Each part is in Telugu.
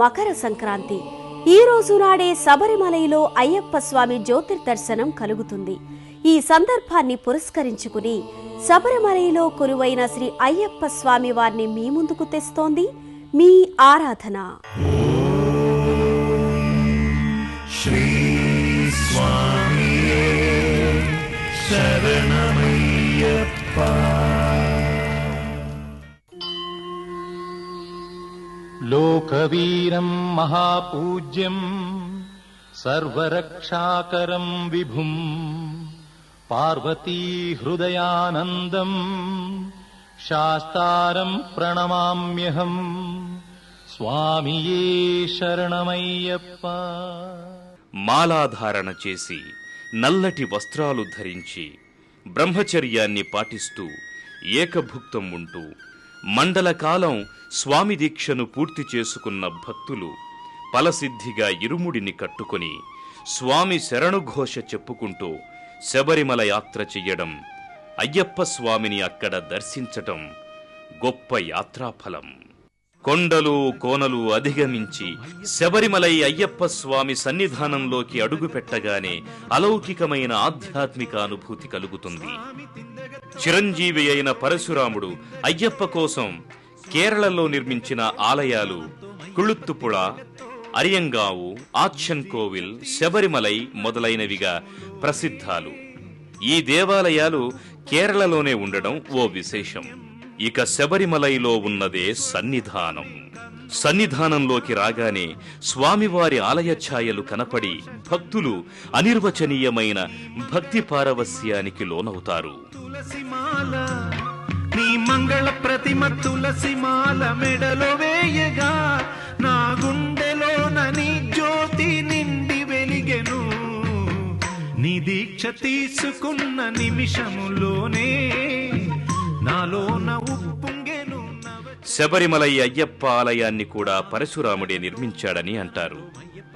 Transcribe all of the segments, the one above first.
మకర సంక్రాంతి. ఈ రోజు నాడే శబరిమలైలో అయ్యప్ప స్వామి జ్యోతిర్దర్శనం కలుగుతుంది. ఈ సందర్భాన్ని పురస్కరించుకుని శబరిమలైలో కొలువైన శ్రీ అయ్యప్ప స్వామి వారిని మీ ముందుకు తెస్తోంది మీ ఆరాధన. लोकवीरम् महापूज्यम् सर्वरक्षाकरम् विभुम् पार्वतीहृदयानन्दम् शास्तारम् प्रणमाम्यहम् स्वामिये शरणमय्यप्प మాలాధారణ చేసి నల్లటి వస్త్రాలు ధరించి బ్రహ్మచర్యాన్ని పాటిస్తూ ఏకభుక్తం ఉంటూ మండలకాలం స్వామి దీక్షను పూర్తి చేసుకున్న భక్తులు ఫలసిద్ధిగా ఇరుముడిని కట్టుకొని స్వామి శరణుఘోష చెప్పుకుంటూ శబరిమల యాత్ర చెయ్యడం అయ్యప్ప స్వామిని అక్కడ దర్శించటం గొప్ప యాత్రాఫలం. కొండలు కోనలు అధిగమించి శబరిమలై అయ్యప్ప స్వామి సన్నిధానంలోకి అడుగుపెట్టగానే అలౌకికమైన ఆధ్యాత్మిక అనుభూతి కలుగుతుంది. చిరంజీవి అయిన పరశురాముడు అయ్యప్ప కోసం కేరళలో నిర్మించిన ఆలయాలు కుళుత్తుపుళ అరియంగావు ఆచ్చన్ కోవిల్ శబరిమలై మొదలైనవిగా ప్రసిద్ధాలు. ఈ దేవాలయాలు కేరళలోనే ఉండడం ఓ విశేషం. ఇక శబరిమలైలో ఉన్నదే సన్నిధానం. సన్నిధానంలోకి రాగానే స్వామివారి ఆలయ ఛాయలు కనపడి భక్తులు అనిర్వచనీయమైన భక్తి పారవస్యానికి లోనవుతారు. మంగళ ప్రతిమ తులసిమాల మెడలో వేయగా నా గుండెలోనని జ్యోతి నిండి వెలిగెను. నీ దీక్ష తీసుకున్న నిమిషములోనే నాలోన ఉప్పొంగెను నవ శబరిమలై అయ్యప్ప ఆలయాన్ని కూడా పరశురాముడే నిర్మించాడని అంటారు.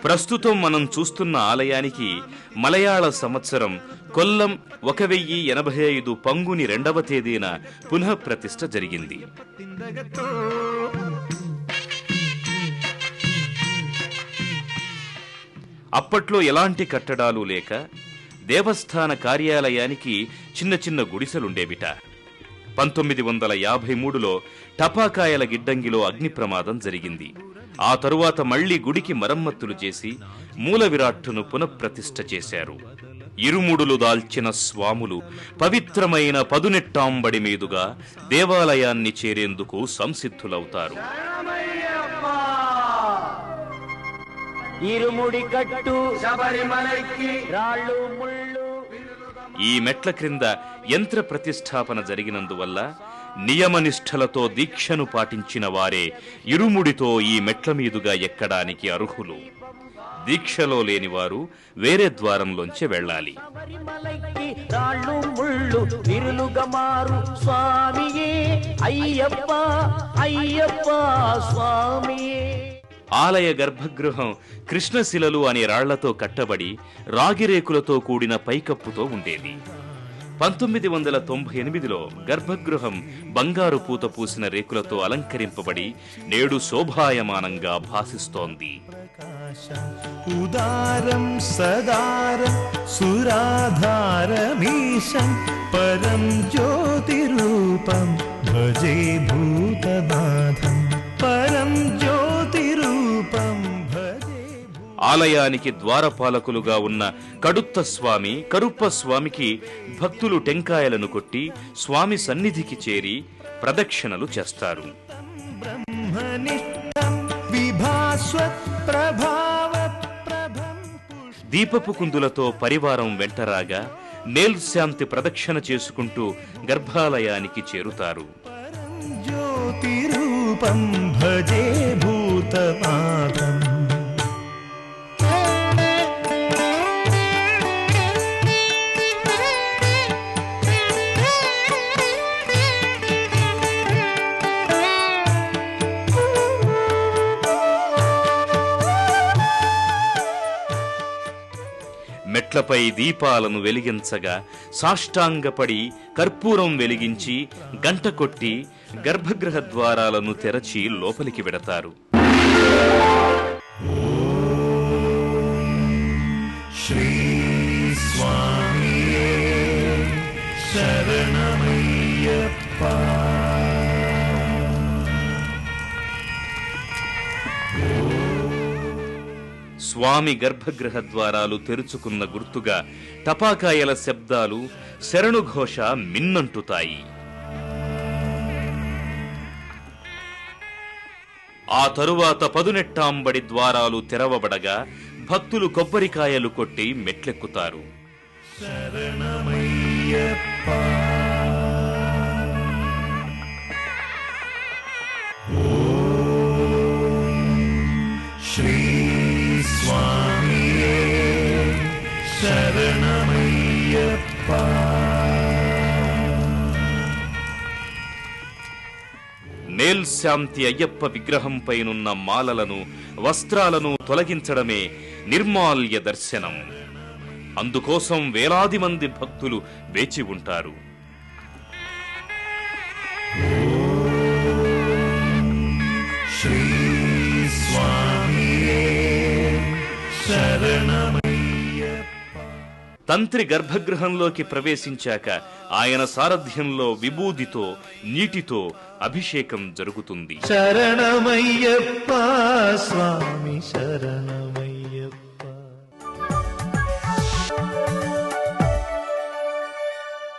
ప్రస్తుతం మనం చూస్తున్న ఆలయానికి మలయాళ సంవత్సరం కొల్లం ఒక వెయ్యి ఎనభై ఐదు పంగుని రెండవ తేదీన పునఃప్రతిష్ఠ జరిగింది. అప్పట్లో ఎలాంటి కట్టడాలు లేక దేవస్థాన కార్యాలయానికి చిన్న చిన్న గుడిసెలుండేవిట. పంతొమ్మిది వందల యాభై మూడులో టపాకాయల గిడ్డంగిలో అగ్ని ప్రమాదం జరిగింది. ఆ తరువాత మళ్ళీ గుడికి మరమ్మతులు చేసి మూల విరాట్టును పునఃప్రతిష్ఠ చేశారు. ఇరుముడులు దాల్చిన స్వాములు పవిత్రమైన పదునెట్టాంబడి మీదుగా దేవాలయాన్ని చేరేందుకు సంసిద్ధులవుతారు. ఇరుముడి కట్టు శబరిమలకి రాళ్ళు ముళ్ళు. ఈ మెట్ల క్రింద యంత్ర ప్రతిష్టాపన జరిగినందువల్ల నియమనిష్టలతో దీక్షను పాటించిన వారే ఇరుముడితో ఈ మెట్ల మీదుగా ఎక్కడానికి అర్హులు. దీక్షలో లేనివారు వేరే ద్వారంలోంచి వెళ్ళాలి. ఆలయ గర్భగృహం కృష్ణశిలలు అనే రాళ్ళతో కట్టబడి రాగిరేకులతో కూడిన పైకప్పుతో ఉండేది. పంతొమ్మిది వందల తొంభై ఎనిమిదిలో గర్భగృహం బంగారు పూత పూసిన రేకులతో అలంకరింపబడి నేడు శోభాయమానంగా భాసిస్తోంది. ఉదారం సదారం సురాధారమీశం పరం జ్యోతిరూపం భజే భూతనాథం. పరం ఆలయానికి ద్వారపాలకులుగా ఉన్న కడుత్త స్వామి కరుప్ప స్వామికి భక్తులు టెంకాయలను కొట్టి స్వామి సన్నిధికి చేరి ప్రదక్షిణలు చేస్తారు. దీపపు కుందులతో పరివారం వెంటరాగా నేల్శాంతి ప్రదక్షిణ చేసుకుంటూ గర్భాలయానికి చేరుతారు. జ్యోతిరూపం భజే భూతనాథం చెట్లపై దీపాలను వెలిగించగా సాష్టాంగపడి కర్పూరం వెలిగించి గంట కొట్టి గర్భగృహ ద్వారాలను తెరచి లోపలికి వెడతారు. శ్రీ స్వామి శరణమయ్యప్ప. స్వామి గర్భగృహ ద్వారాలు తెరుచుకున్న గుర్తుగా టపాకాయల శబ్దాలు శరణుఘోష మిన్నంటుతాయి. ఆ తరువాత పదునెట్టాంబడి ద్వారాలు తెరవబడగా భక్తులు కొబ్బరికాయలు కొట్టి మెట్లెక్కుతారు. శరణమయ్యప్ప. శాంతి అయ్యప్ప విగ్రహంపైనున్న మాలలను వస్త్రాలను తొలగించడమే నిర్మాల్య దర్శనం. అందుకోసం వేలాది మంది భక్తులు వేచి ఉంటారు. తంత్రి గర్భగృహంలోకి ప్రవేశించాక ఆయన సారథ్యంలో విభూదితో నీటితో అభిషేకం జరుగుతుంది. శరణమయ్యప్ప స్వామి శరణం.